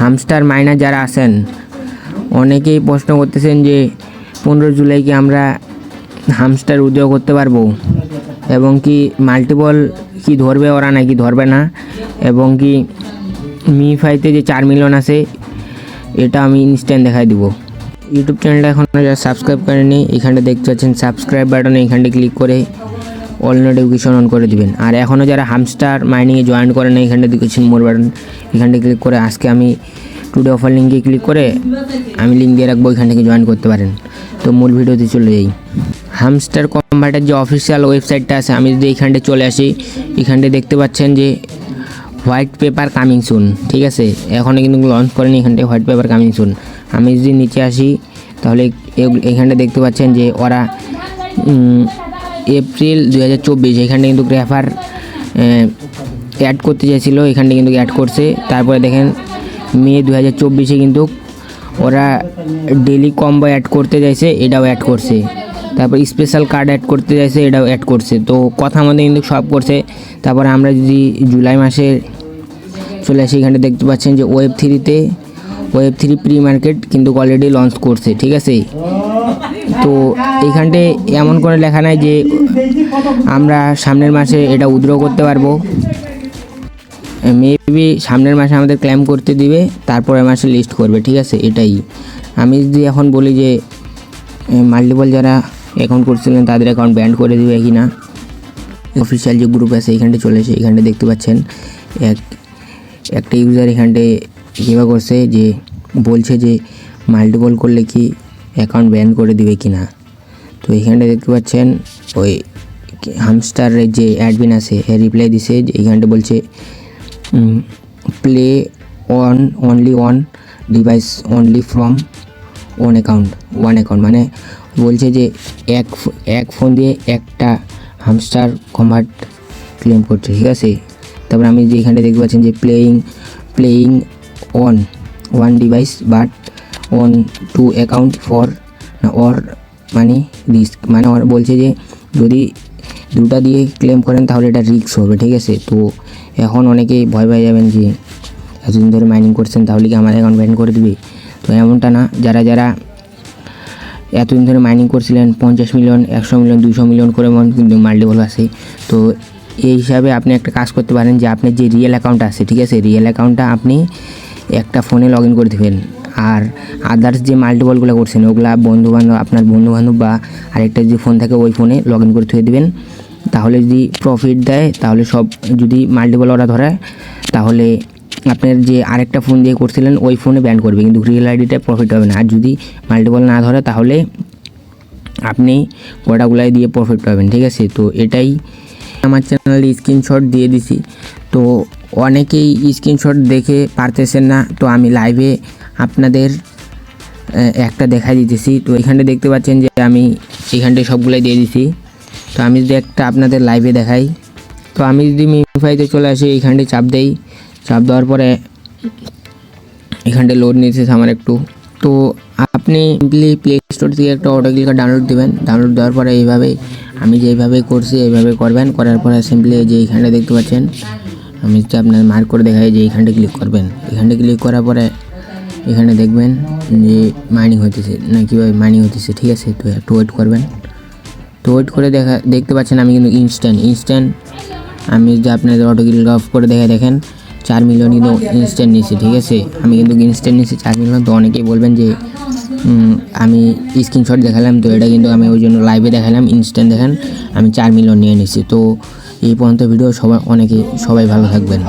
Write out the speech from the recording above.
Hamster minor যারা আছেন, অনেকেই প্রশ্ন করতেছেন যে পনেরো জুলাই কি আমরা হামস্টার উদ্যোগ করতে পারব এবং কি মাল্টিপল কি ধরবে ওরা নাকি ধরবে না এবং কি মিফাইতে যে চার মিলিয়ন আছে, এটা আমি ইনস্ট্যান্ট দেখাই দিব। ইউটিউব চ্যানেলটা এখন যারা সাবস্ক্রাইব করেনি এখানটা দেখতে পাচ্ছেন সাবস্ক্রাইব বাটনে এখানটা ক্লিক করে অল নোটিফিকেশন অন করে দিবেন। আর এখনও যারা হামস্টার মাইনিংয়ে জয়েন করেন এখানটা দেখেছেন মোর বাটন এখানটা ক্লিক করে আজকে আমি টুডে অফার লিঙ্কে ক্লিক করে আমি লিঙ্ক দিয়ে রাখব, এখান থেকে জয়েন করতে পারেন। তো মূল ভিডিওতে চলে যাই। হামস্টার কম্বাটার যে অফিসিয়াল ওয়েবসাইটটা আছে, আমি যদি এইখানটা চলে আসি, এখানটা দেখতে পাচ্ছেন যে হোয়াইট পেপার কামিং সুন ঠিক আছে? এখনও কিন্তু লঞ্চ করেনি এখানটায় হোয়াইট পেপার কামিং সুন আমি যদি নিচে আসি, তাহলে এখানটা দেখতে পাচ্ছেন যে ওরা এপ্রিল দু হাজার চব্বিশ, এখানটা কিন্তু গ্রাফার অ্যাড করতে চাইছিল, এখানটা কিন্তু অ্যাড করছে। তারপরে দেখেন, মে দু হাজার চব্বিশে কিন্তু ওরা ডেলি কম্বো অ্যাড করতে চাইছে, এটাও অ্যাড করছে। তারপর স্পেশাল কার্ড অ্যাড করতে চাইছে, এটাও অ্যাড করছে। তো কথা মধ্যে কিন্তু সব করছে। তারপরে আমরা যদি জুলাই মাসে চলে আসি, এখানে দেখতে পাচ্ছেন যে ওয়েব থ্রিতে ওয়েব থ্রি প্রি মার্কেট কিন্তু অলরেডি লঞ্চ করছে, ঠিক আছে? তো এইখানটে এমন করে লেখা নাই যে আমরা সামনের মাসে এটা উদ্রো করতে পারব। মেবি সামনের মাসে আমাদের ক্লেম করতে দিবে তারপরে মাসে লিস্ট করবে, ঠিক আছে? এটাই। আমি যদি এখন বলি যে মাল্টিপল যারা অ্যাকাউন্ট করছিলেন, তাদের অ্যাকাউন্ট ব্যান্ড করে দিবে কি না? অফিসিয়াল যে গ্রুপ আছে এখানটা চলে এসে এখানটা দেখতে পাচ্ছেন, এক, একটা ইউজার এখানটে কীভাবে করছে যে, বলছে যে মাল্টিপল করলে কি অ্যাকাউন্ট ব্যান করে দিবে কি না তো এখানটা দেখতে পাচ্ছেন, ওই হামস্টারের যে অ্যাডমিন আছে এ রিপ্লাই দিছে যে এইখানটা বলছে play on only one device only from one account one account মানে বলছে যে এক এক ফোন দিয়ে একটা হামস্টার কনভার্ট ক্লেম করছে, ঠিক আছে? তারপর আমি যে এখানটা দেখতে পাচ্ছেন যে playing playing on one device but on two account for or মানে রিস্ক মানে ওরা বলছে যে যদি দুটা দিয়ে ক্লেম করেন তাহলে এটা রিস্ক হবে, ঠিক আছে? তো এখন অনেকেই ভয় পেয়ে যাবেন যে এতদিন ধরে মাইনিং করছেন তাহলে কি আমার অ্যাকাউন্ট ব্যান করে দিবে? তো এমনটা না, যারা যারা এতদিন ধরে মাইনিং করছিলেন, পঞ্চাশ মিলিয়ন একশো মিলিয়ন দুশো মিলিয়ন করে মন কিন্তু মাল্টিপল আছে। তো এই হিসাবে আপনি একটা কাজ করতে পারেন যে আপনার যে রিয়েল অ্যাকাউন্ট আছে, ঠিক আছে? রিয়েল অ্যাকাউন্টটা আপনি একটা ফোনে লগ ইন করে দেবেন। আর আদার্স যে মাল্টিপলগুলো করছেন, ওগুলা বন্ধু বান্ধব আপনার বন্ধু বান্ধব বা আরেকটা যে ফোন থাকে, ওই ফোনে লগ ইন করে থুয়ে দেবেন। তাহলে যদি প্রফিট দেয়, তাহলে সব যদি মাল্টিপল ওরা ধরে, তাহলে আপনার যে আরেকটা ফোন দিয়ে করছিলেন, ওই ফোনে ব্যান করবে। কিন্তু রিয়েল আইডিটা প্রফিট হবে না। আর যদি মাল্টিপল না ধরে, তাহলে আপনি গোটাগুলাই দিয়ে প্রফিট পাবেন। ঠিক আছে? তো এটাই আমার চ্যানেলে স্ক্রিনশট দিয়ে দিছি। তো অনেকেই স্ক্রিনশট দেখে পারতেছেন না। তো আমি লাইভে আপনাদের একটা দেখাই দিতেছি। তো এখানটা দেখতে পাচ্ছেন যে আমি এখানটায় সবগুলাই দিয়ে দিছি। তো আমি যদি একটা আপনাদের লাইভে দেখাই। তো আমি যদি মিমিফাইতে চলে আসি এইখানটায় চাপ দেই। চাপ দেওয়ার পরে এখানটায় লোড নিতেছে আমার একটু। তো আপনি সিম্পলি প্লে স্টোর থেকে একটা অটো ক্লিকার ডাউনলোড দেবেন। ডাউনলোড দেওয়ার পরে এইভাবে আমি যেইভাবে করছি, এইভাবে করবেন। করার পরে সিম্পলি যে এইখানটা দেখতে পাচ্ছেন, আমি যদি আপনার মার্ক করে দেখাই যে এইখানটা ক্লিক করবেন। এখানটা ক্লিক করার পরে এখানে দেখবেন যে মাইনিং হতেছে না কীভাবে মাইনিং হতেছে ঠিক আছে? তো একটু ওয়েট করবেন। তো ওয়েট করে দেখা, দেখতে পাচ্ছেন আমি কিন্তু ইনস্ট্যান্ট ইনস্ট্যান্ট আমি যদি আপনাদের অটো ক্লিক অফ করে দেখে দেখেন। চার মিলিয়ন কিন্তু ইনস্ট্যান্ট নিয়েছি, ঠিক আছে? আমি কিন্তু ইনস্ট্যান্ট নিয়েছি, চার মিলিয়ন তো অনেকেই বলবেন যে আমি স্ক্রিনশট দেখালাম, তো এটা কিন্তু আমি ওই জন্য লাইভে দেখালাম ইনস্ট্যান্ট দেখান, আমি চার মিলিয়ন নিয়ে নিয়েছি। তো এই পর্যন্ত ভিডিও সবাই, অনেকে সবাই ভালো থাকবেন।